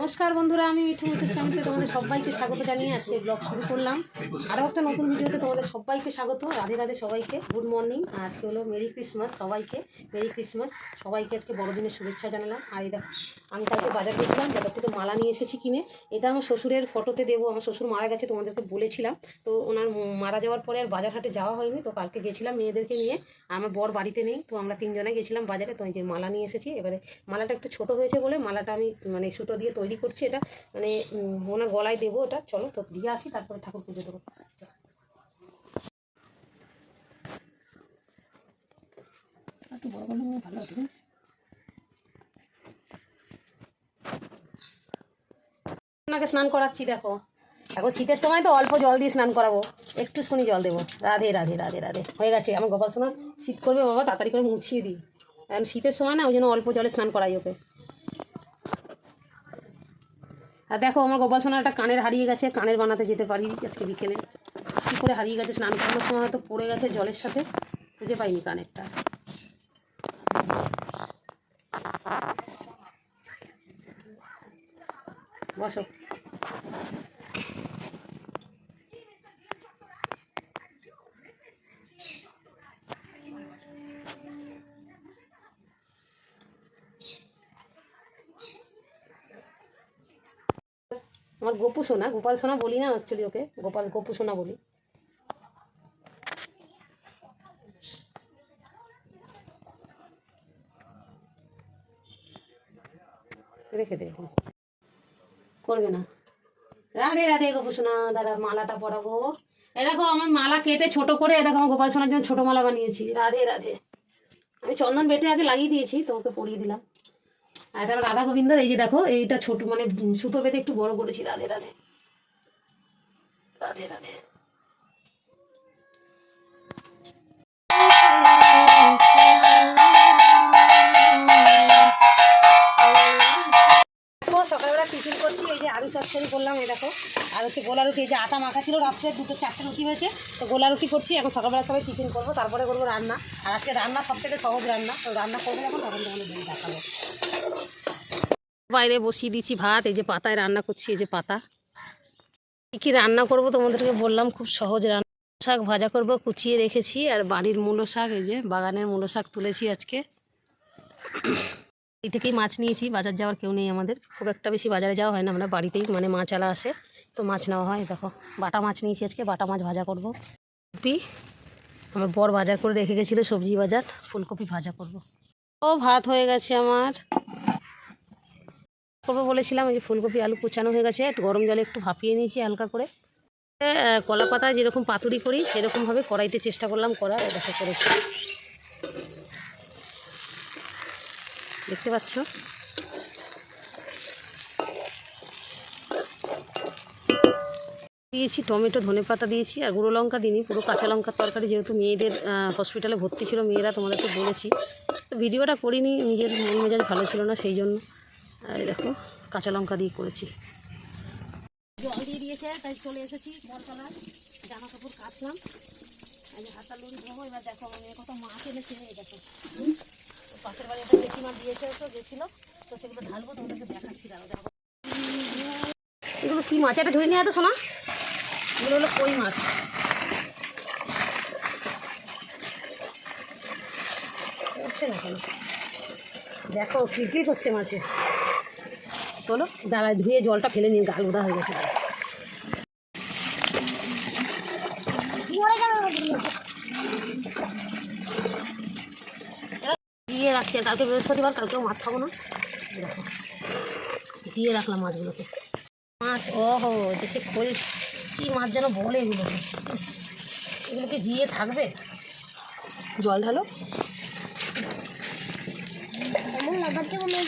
নমস্কার বন্ধুরা, আমি মিঠু মিঠু স্বামীতে তোমাদের সবাইকে স্বাগত জানিয়ে আজকে ব্লগ শুরু করলাম। আরও একটা নতুন ভিডিওতে তোমাদের সবাইকে স্বাগত, রাধে রাধে সবাইকে গুড মর্নিং আজকে হলো মেরি ক্রিসমাস সবাইকে মেরি ক্রিসমাস সবাইকে আজকে বড়দিনের শুভেচ্ছা জানালাম। আর এই দেখো, আমি কালকে বাজার গেছিলাম যাদের থেকে মালা নিয়ে এসেছি কিনে। এটা আমার শ্বশুরের ফটোতে দেবো, আমার শ্বশুর মারা গেছে, তোমাদেরকে বলেছিলাম। তো ওনার মারা যাওয়ার পরে আর বাজার হাটে যাওয়া হয়নি, তো কালকে গেছিলাম মেয়েদেরকে নিয়ে। আমার বর বাড়িতে নেই, তো আমরা তিনজনে গেছিলাম বাজারে, তো এই যে মালা নিয়ে এসেছি। এবারে মালাটা একটু ছোট হয়েছে বলে মালাটা আমি মানে সুতো দিয়ে তৈরি করছি এটা। মানে ওনার গলায় দেবো ওটা। চলো, তো দিয়ে আসি, তারপরে ঠাকুর পুজো দেবো। না? স্নান করাচ্ছি, দেখো। এখন শীতের সময় তো অল্প জল দিয়ে স্নান করাবো। একটু শুনি জল দেবো। রাধে রাধে রাধে রাধে। হয়ে গেছে। আমার গোপাল সোনা শীত করবে, বাবা, তাড়াতাড়ি করে মুছিয়ে দিই। কারণ শীতের সময় না, ওই জন্য অল্প জলে স্নান করাই ওকে। আর দেখো, আমার গোপাল একটা কানের হারিয়ে গেছে, কানের বানাতে যেতে পারি আজকে বিকেলে। কী করে হারিয়ে গেছে, স্নান করানোর সময় হয়তো পড়ে গেছে জলের সাথে, খুঁজে পাইনি কানেরটা। বসো। আমার গোপু সোনা, গোপাল সোনা বলি না অ্যাকচুয়ালি ওকে, গোপাল, গোপু সোনা বলি। রেখে দে করবে না। রাধে রাধে গোপু সোনা, দাদা মালাটা পরাবো। এ দেখো, আমার মালা কেটে ছোট করে, এ দেখো, আমার গোপাল সোনার জন্য ছোট মালা বানিয়েছি। রাধে রাধে। আমি চন্দন বেটে আগে লাগিয়ে দিয়েছি তো ওকে পরিয়ে দিলাম। আর এটা রাধা গোবিন্দর, এই যে দেখো, এইটা ছোট মানে সুতো বেঁধে একটু বড় করেছি, রাধে রাধে। রাধে রাধে। টিফিন করছি, এই যে আলু চচ্চড়ি করলাম, এই দেখো। আর হচ্ছে গোলা রুটি, এই যে আটা মাখা ছিল রাত্রে, দুটো চারটে রুটি হয়েছে, তো গোলা রুটি করছি, এখন সকালবেলা সবাই টিফিন করব, তারপরে করব রান্না। আর আজকে রান্না সব থেকে সহজ রান্না, তো রান্না করব এখন তখন তোমাদের দিন দেখাবো। বাইরে বসিয়ে দিয়েছি ভাত, এই যে পাতায় রান্না করছি, এই যে পাতা। কী কী রান্না করব তোমাদেরকে বললাম, খুব সহজ রান্না। শাক ভাজা করব, কুচিয়ে রেখেছি, আর বাড়ির মূলো শাক, এই যে বাগানের মূলো শাক তুলেছি আজকে। এই থেকেই মাছ নিয়েছি, বাজার যাওয়ার কেউ নেই আমাদের। খুব একটা বেশি বাজারে যাওয়া হয় না, আমরা বাড়িতেই মানে মাছ আলা আসে। তো মাছ নেওয়া হয়, দেখো, বাটা মাছ নিয়েছি আজকে, বাটা মাছ ভাজা করব। কপি, আমার বর বাজার করে রেখে গেছিল সবজি বাজার, ফুলকপি ভাজা করব। ও, ভাত হয়ে গেছে আমার। করব বলেছিলাম যে ফুলকপি, আলু কুচানো হয়ে গেছে, একটু গরম জলে একটু ভাপিয়ে নিয়েছি হালকা করে। কলা পাতা যেরকম পাতুরি করি, সেরকমভাবে কড়াইতে চেষ্টা করলাম করার দেখো করেছি। দেখতে পাচ্ছ? দিয়েছি, টমেটো ধনে পাতা দিয়েছি আর গুঁড়ো লঙ্কা দিইনি, পুরো কাঁচা লঙ্কার তরকারি যেহেতু মেয়েদের হসপিটালে ভর্তি ছিল মেয়েরা তোমাদেরকে বলেছি। তো ভিডিওটা করিনি, নিজের মন মেজাজ ভালো ছিল না, সেই জন্য। আর দেখো, কাঁচা লঙ্কা দিয়ে করেছি। জল দিয়ে দিয়েছে, তাই চলে এসেছি বলতলায় জামা কাপড় লুড়ি ধোবো, এবার দেখো মানে কত মাছ এনেছে দেখো। পাশের বাড়ি একটা জেঠিমা দিয়েছে তো গেছিল। তো সেগুলো ঢালবো তোমাদেরকে দেখাচ্ছি দাঁড়াও দেখো। এগুলো কি মাছ? এটা ধরে নিয়ে এত শোনা এগুলো হলো কই মাছ? উঠছে না কেন? দেখো কিরকির করছে মাছে? চলো, দাঁড়ায়, ধুয়ে জলটা ফেলে নিয়ে গাল ওদা হয়ে গেছে। দিয়ে রাখছি কালকে বৃহস্পতিবার, কালকেও মাছ খাব না। দেখো, দিয়ে রাখলাম মাছগুলোকে। মাছ ও হো দেশে খোল, কী মাছ যেন বলে এগুলোকে এগুলোকে জিয়ে থাকবে? জল ঢালো। এমন লাগাচ্ছে মনে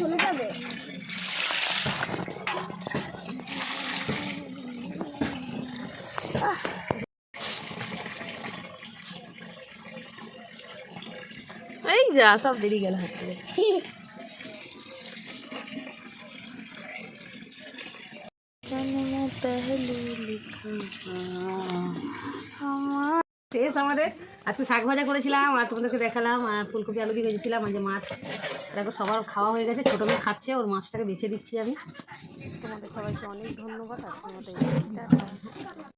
চলে যাবে। যা সব বেরিয়ে গেল হাত থেকে শেষ আমাদের। আজকে শাক ভাজা করেছিলাম আর তোমাদেরকে দেখালাম আর ফুলকপি আলু দিয়ে ভেজেছিলাম আর যে মাছ দেখো সবার খাওয়া হয়ে গেছে ছোটো মেয়ে খাচ্ছে ওর মাছটাকে বেছে দিচ্ছি আমি। তোমাদের সবাইকে অনেক ধন্যবাদ টাটা